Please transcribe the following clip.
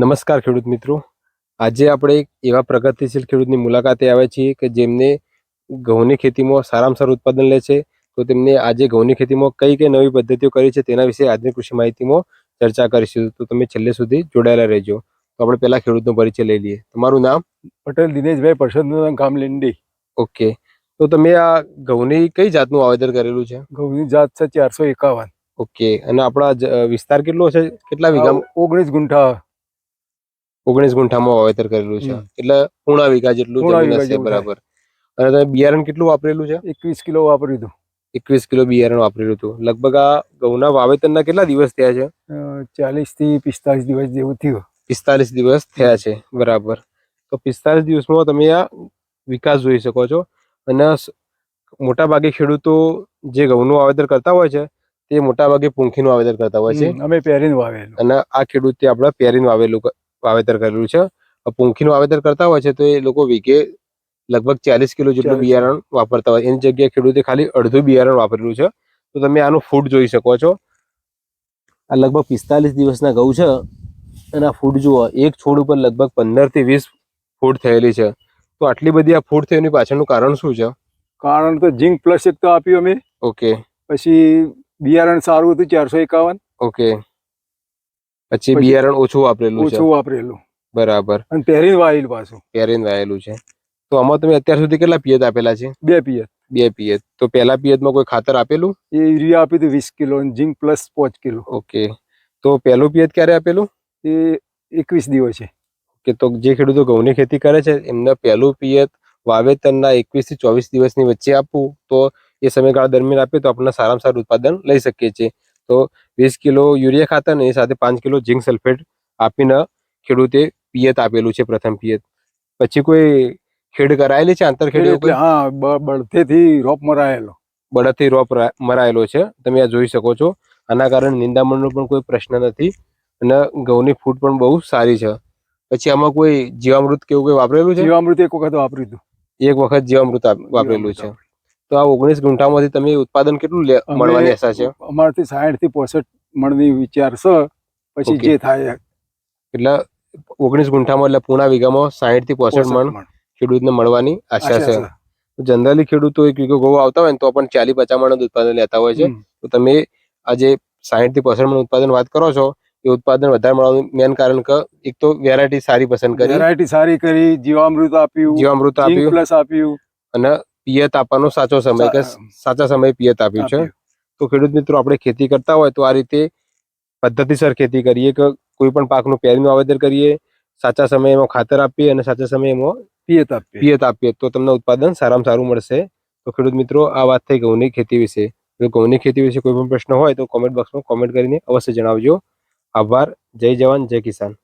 નમસ્કાર ખેડૂત મિત્રો. આજે આપણે એક એવા પ્રગતિશીલ ખેડૂતની મુલાકાતે આવ્યા છીએ કે જેમને ઘઉંની ખેતીમાં સારામાં સારું ઉત્પાદન લે છે. તો તેમને આજે ઘઉંની ખેતીમાં કઈ કઈ નવી પદ્ધતિઓ કરી છે તેના વિશે આજની કૃષિ માહિતીમાં ચર્ચા કરીશું. તો તમે છેલ્લે સુધી જોડાયેલા રહેજો. તો આપણે પહેલા ખેડૂતનો પરિચય લઈ લઈએ. તમારું નામ? પટેલ દિનેશભાઈ પરસોદનું ગામ લીંડી ઓકે. તો તમે આ ઘઉંની કઈ જાતનું વાવેતર કરેલું છે? ઘઉંની જાત છે ચારસો એકાવન. ઓકે. અને આપણા વિસ્તાર કેટલો છે? કેટલા વીઘા ઓગણીસ ગુંઠા ઓગણીસ ગુંઠામાં વાવેતર કરેલું છે. એટલે પૂણા વીઘા જેટલું જમીન હશે બરાબર. અને તમે બિયારણ કેટલું વાપરેલું છે? એકવીસ કિલો વાપર્યું હતું. એકવીસ કિલો બિયારણ વાપરેલું હતું. લગભગ આ ઘઉંના વાવેતરના કેટલા દિવસ થયા છે? ચાલીસથી પિસ્તાલીસ દિવસ જેવું થયું. પિસ્તાલીસ દિવસ થયા છે. બરાબર. તો પિસ્તાલીસ દિવસમાં તમે આ વિકાસ જોઈ શકો છો. અને મોટા ભાગે ખેડૂતો જે ઘઉંનું વાવેતર કરતા હોય છે તે મોટા ભાગે પૂંખીનું વાવેતર કરતા હોય છે. અમે પહેરીને વાવેલું. અને આ ખેડૂતે આપણે પેરીન વાવેલું વાવેતર કરેલું છે. આ પૂંખીનું વાવેતર કરતા હોય છે તો એ લોકો વીઘે લગભગ ચાલીસ કિલો જેટલું બિયારણ વાપરતા હોય. એની જગ્યાએ ખેડૂતે ખાલી અડધું બિયારણ વાપરેલું છે. તો તમે આનું ફૂડ જોઈ શકો છો. આ લગભગ પિસ્તાલીસ દિવસના ઘઉં છે. અને આ ફૂટ જુઓ એક છોડ ઉપર લગભગ પંદરથી વીસ ફૂડ થયેલી છે. તો આટલી બધી આ ફૂટ થયેલી પાછળનું કારણ શું છે? કારણ તો ઝીંક પ્લસ એક તો આપ્યું અમે. ઓકે પછી બિયારણ સારું હતું ચારસો એકાવન. ઓકે પછી બિયારણ ઓછું વાપરેલું છે. ઓછું વાપરેલું. બરાબર. અને પહેરીને વાયેલું પાછું. પેરીન વાયેલું છે. તો આમાં તમે અત્યાર સુધી કેટલા પિયત આપેલા છે? બે પિયત. બે પિયત. તો પહેલા પિયતમાં કોઈ ખાતર આપેલું? એ યુરિયા આપ્યું હતું વીસ કિલો ઝીંક પ્લસ પાંચ કિલો. ઓકે. તો પહેલું પિયત ક્યારે આપેલું? એ એકવીસ દિવસે. કે તો જે ખેડૂતો ઘઉંની ખેતી કરે છે એમને પહેલું પિયત વાવેતરના એકવીસથી ચોવીસ દિવસની વચ્ચે આપવું. તો એ સમયગાળા દરમિયાન આપીએ તો આપણને સારામાં સારું ઉત્પાદન લઈ શકીએ છીએ. તો વીસ કિલો યુરિયા ખાતર અને એ સાથે પાંચ કિલો ઝીંક સલ્ફેટ આપીને ખેડૂતે પિયત આપેલું છે પ્રથમ પિયત. પછી કોઈ ખેડ કરાયેલી છે? આંતરખેડ એટલે હા બ- રોપ મરાયેલો. બળદથી રોપ મરાયેલો છે. તમે આ જોઈ શકો છો. આના કારણે નિંદામણનો પણ કોઈ પ્રશ્ન નથી અને ઘઉંની ફૂટ પણ બહુ સારી છે. પછી આમાં કોઈ જીવામૃત કેવું કોઈ વાપરેલું છે? જીવામૃત એક વખત વાપર્યું હતું. એક વખત જીવામૃત વાપરેલું છે. તો આ ઓગણીસ ગુંઠામાંથી તમે ઉત્પાદન કેટલું મળવાની આશા છે? અમારથી સાઠથી પોસઠ મણની વિચાર છે. પછી જે થાય. એટલે ઓગણીસ ગુંઠામાં એટલે પૂણા વીઘામાં સાહીઠથી પોસઠ મણ. ખેડૂતને મળવાની આશા છે. જનરલી ખેડૂતો એક વીઘો ઘઉં આવતા હોય ને તો પણ ચાલી પચાસ મણ ઉત્પાદન લેતા હોય છે. તો તમે આજે સાહીઠથી પોસઠ મણ ઉત્પાદન વાત કરો છો એ ઉત્પાદન વધારે મળવાનું મેન કારણ કે એક તો વેરાયટી સારી પસંદ કરી. વેરાયટી સારી કરી જીવામૃત આપ્યું જીવામૃત આપ્યું. પ્લસ આપ્યું. અને પિયત આપવાનો સાચો સમય કે સાચા સમયે પિયત આપ્યું છે. તો ખેડૂત મિત્રો આપણે ખેતી કરતા હોય તો આ રીતે પદ્ધતિસર ખેતી કરીએ કે કોઈ પણ પાકનું પેરીનું વાવેતર કરીએ સાચા સમયે એમાં ખાતર આપીએ અને સાચા સમયે એમાં પિયત આપીએ. પિયત આપીએ તો તમને ઉત્પાદન સારામાં સારું મળશે. તો ખેડૂત મિત્રો આ વાત થઈ ઘઉંની ખેતી વિશે. જો ઘઉંની ખેતી વિશે કોઈ પણ પ્રશ્ન હોય તો કોમેન્ટ બોક્સમાં કોમેન્ટ કરીને અવશ્ય જણાવજો. આભાર. જય જવાન જય કિસાન.